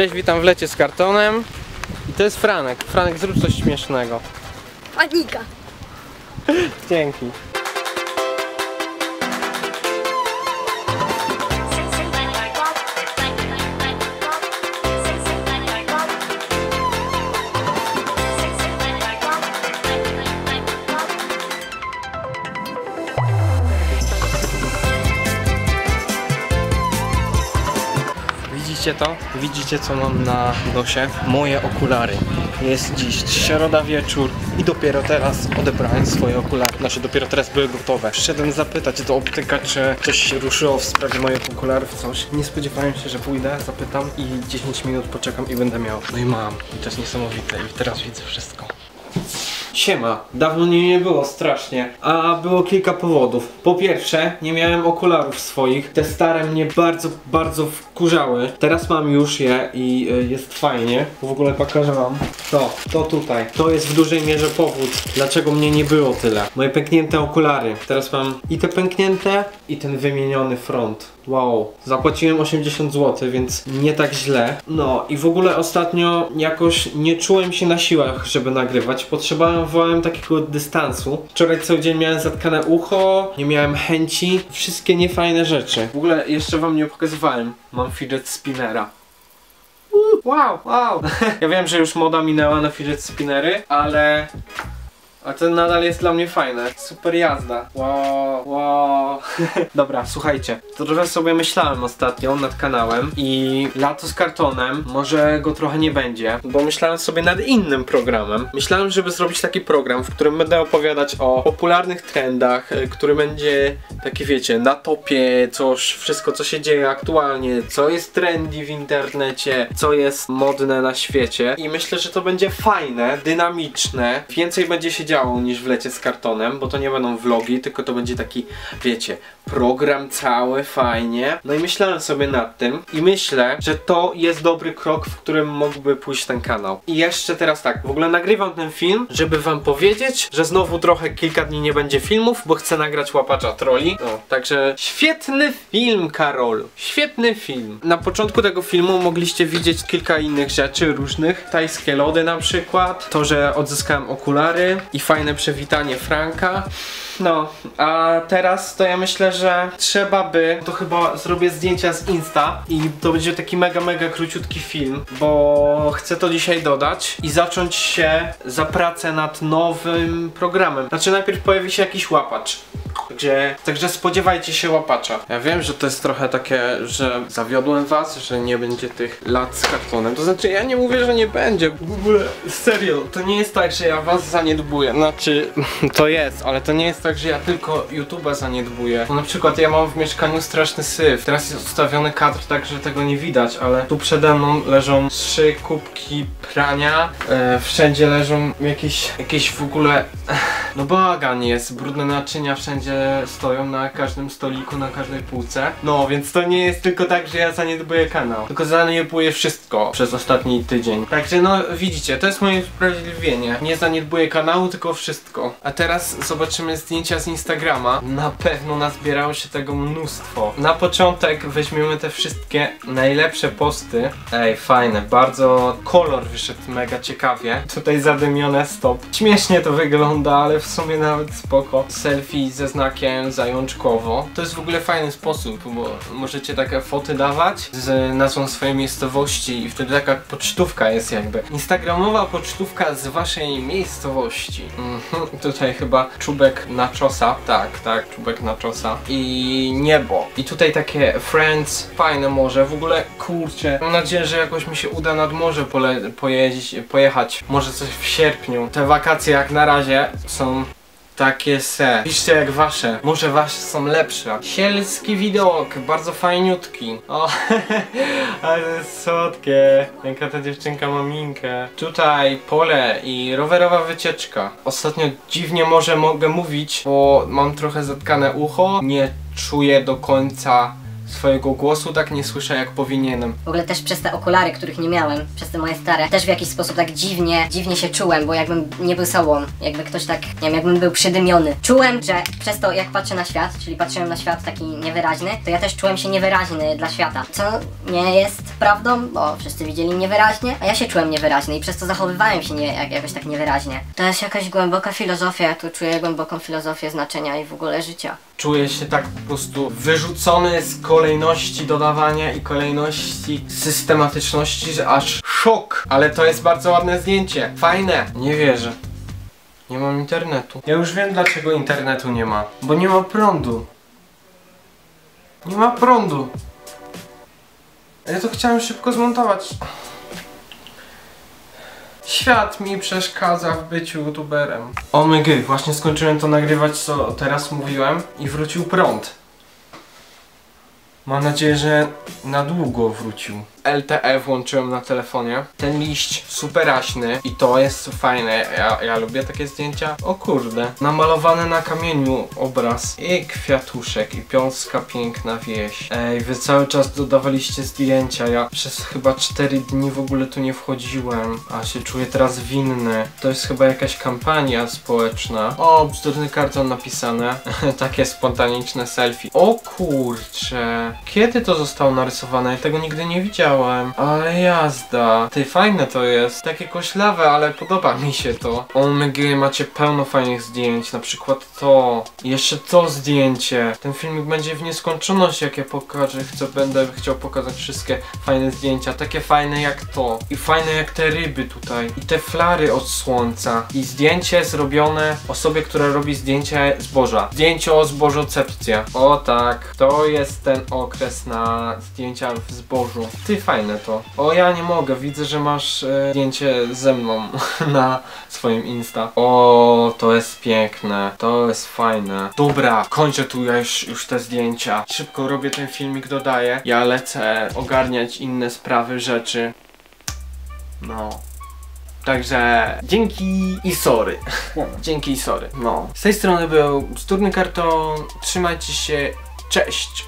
Cześć, witam w lecie z kartonem. I to jest Franek. Franek, zrób coś śmiesznego. Panika. Dzięki. Widzicie to? Widzicie co mam na nosie? Moje okulary. Jest dziś środa wieczór i dopiero teraz odebrałem swoje okulary. Znaczy dopiero teraz były gotowe. Przyszedłem zapytać do optyka, czy coś się ruszyło w sprawie moich okularów, coś. Nie spodziewałem się, że pójdę, zapytam i 10 minut poczekam i będę miał. No i mam. I to jest niesamowite i teraz widzę wszystko. Siema, dawno mnie nie było strasznie, a było kilka powodów. Po pierwsze, nie miałem okularów swoich, te stare mnie bardzo, bardzo wkurzały. Teraz mam już je i y, jest fajnie. W ogóle pokażę wam to, to tutaj. To jest w dużej mierze powód, dlaczego mnie nie było tyle. Moje pęknięte okulary. Teraz mam i te pęknięte, i ten wymieniony front. Wow, zapłaciłem 80 zł, więc nie tak źle. No i w ogóle ostatnio jakoś nie czułem się na siłach, żeby nagrywać. Potrzebowałem takiego dystansu. Wczoraj cały dzień miałem zatkane ucho, nie miałem chęci. Wszystkie niefajne rzeczy. W ogóle jeszcze wam nie pokazywałem. Mam fidget spinnera. Wow, wow. Ja wiem, że już moda minęła na fidget spinnery, ale a to nadal jest dla mnie fajne. Super jazda. Wow, wow. Dobra, słuchajcie. Trochę sobie myślałem ostatnio nad kanałem i lato z kartonem, może go trochę nie będzie, bo myślałem sobie nad innym programem. Myślałem, żeby zrobić taki program, w którym będę opowiadać o popularnych trendach, e, który będzie taki wiecie, na topie, coś, wszystko co się dzieje aktualnie, co jest trendy w internecie, co jest modne na świecie i myślę, że to będzie fajne, dynamiczne, więcej będzie się działo niż w lecie z kartonem, bo to nie będą vlogi, tylko to będzie taki, wiecie, program cały, fajnie. No i myślałem sobie nad tym i myślę, że to jest dobry krok, w którym mógłby pójść ten kanał. I jeszcze teraz tak, w ogóle nagrywam ten film, żeby wam powiedzieć, że znowu trochę kilka dni nie będzie filmów, bo chcę nagrać łapacza troli. No, także świetny film, Karolu. Świetny film. Na początku tego filmu mogliście widzieć kilka innych rzeczy różnych. Tajskie lody na przykład, to, że odzyskałem okulary i fajne przywitanie Franka. No, a teraz to ja myślę, że trzeba by, to chyba zrobię zdjęcia z Insta i to będzie taki mega, mega króciutki film, bo chcę to dzisiaj dodać i zacząć się za pracę nad nowym programem. Znaczy najpierw pojawi się jakiś łapacz. Także, także spodziewajcie się łapacza. Ja wiem, że to jest trochę takie, że zawiodłem was, że nie będzie tych lat z kartonem. To znaczy, ja nie mówię, że nie będzie. W ogóle, serio, to nie jest tak, że ja was zaniedbuję. Znaczy, to jest, ale to nie jest tak, że ja tylko YouTube'a zaniedbuję. No, na przykład ja mam w mieszkaniu straszny syf. Teraz jest ustawiony kadr tak, że tego nie widać, ale tu przede mną leżą trzy kubki prania. E, wszędzie leżą jakieś, jakieś w ogóle... No bagan jest, brudne naczynia wszędzie stoją na każdym stoliku, na każdej półce. No, więc to nie jest tylko tak, że ja zaniedbuję kanał, tylko zaniedbuję wszystko przez ostatni tydzień. Także no, widzicie, to jest moje usprawiedliwienie. Nie zaniedbuję kanału, tylko wszystko. A teraz zobaczymy zdjęcia z Instagrama. Na pewno nazbierało się tego mnóstwo. Na początek weźmiemy te wszystkie najlepsze posty. Ej, fajne, bardzo kolor wyszedł mega ciekawie. Tutaj zadymione stop. Śmiesznie to wygląda, ale w sumie nawet spoko. Selfie ze znakiem zajączkowo. To jest w ogóle fajny sposób, bo możecie takie foty dawać z nazwą swojej miejscowości i wtedy taka pocztówka jest jakby. Instagramowa pocztówka z waszej miejscowości. Mhm. Tutaj chyba czubek nachosa. Tak, tak, czubek nachosa. I niebo. I tutaj takie friends, fajne morze. W ogóle kurczę. Mam nadzieję, że jakoś mi się uda nad morze pole pojeździć, pojechać. Może coś w sierpniu. Te wakacje jak na razie są takie se. Piszcie jak wasze. Może wasze są lepsze. Sielski widok, bardzo fajniutki. O, ale jest słodkie. Jaka ta dziewczynka ma minkę. Tutaj pole i rowerowa wycieczka. Ostatnio dziwnie może mogę mówić, bo mam trochę zatkane ucho. Nie czuję do końca Swojego głosu tak nie słyszę jak powinienem. W ogóle też przez te okulary, których nie miałem, przez te moje stare, też w jakiś sposób tak dziwnie, dziwnie się czułem, bo jakbym nie był sobą, jakby ktoś tak, nie wiem, jakbym był przydymiony. Czułem, że przez to jak patrzę na świat, czyli patrzyłem na świat taki niewyraźny, to ja też czułem się niewyraźny dla świata. Co nie jest prawdą, bo wszyscy widzieli mnie wyraźnie, a ja się czułem niewyraźny i przez to zachowywałem się nie, jak, jakoś tak niewyraźnie. To jest jakaś głęboka filozofia, tu czuję głęboką filozofię znaczenia i w ogóle życia. Czuję się tak po prostu wyrzucony z kolejności dodawania i kolejności systematyczności, że aż szok. Ale to jest bardzo ładne zdjęcie. Fajne. Nie wierzę. Nie mam internetu. Ja już wiem dlaczego internetu nie ma. Bo nie ma prądu. Nie ma prądu. Ja to chciałem szybko zmontować. Świat mi przeszkadza w byciu youtuberem. O my gy, właśnie skończyłem to nagrywać, co teraz mówiłem i wrócił prąd. Mam nadzieję, że na długo wrócił. LTE włączyłem na telefonie. Ten liść superaśny i to jest fajne. Ja, ja lubię takie zdjęcia. O kurde. Namalowany na kamieniu obraz i kwiatuszek i piąska piękna wieś. Ej, wy cały czas dodawaliście zdjęcia. Ja przez chyba 4 dni w ogóle tu nie wchodziłem, a się czuję teraz winny. To jest chyba jakaś kampania społeczna. O, bzdurny karton napisane. Takie spontaniczne selfie. O kurcze. Kiedy to zostało narysowane? Ja tego nigdy nie widziałem. Ale jazda. Ty, fajne to jest. Takie koślawe, ale podoba mi się to. OMG, macie pełno fajnych zdjęć. Na przykład to. Jeszcze to zdjęcie. Ten filmik będzie w nieskończoność, jak ja pokażę. Chcę, będę chciał pokazać wszystkie fajne zdjęcia. Takie fajne jak to. I fajne jak te ryby tutaj. I te flary od słońca. I zdjęcie zrobione osobie, która robi zdjęcie zboża. Zdjęcie o zbożocepcja. O tak. To jest ten okres na zdjęcia w zbożu. Ty fajne to. O ja nie mogę, widzę, że masz e, zdjęcie ze mną na swoim Insta. O, to jest piękne, to jest fajne. Dobra, kończę tu już, już te zdjęcia. Szybko robię ten filmik, dodaję. Ja lecę ogarniać inne sprawy, rzeczy. No. Także dzięki i sorry. Dzięki i sorry. No. Z tej strony był Sturny Karton. Trzymajcie się. Cześć.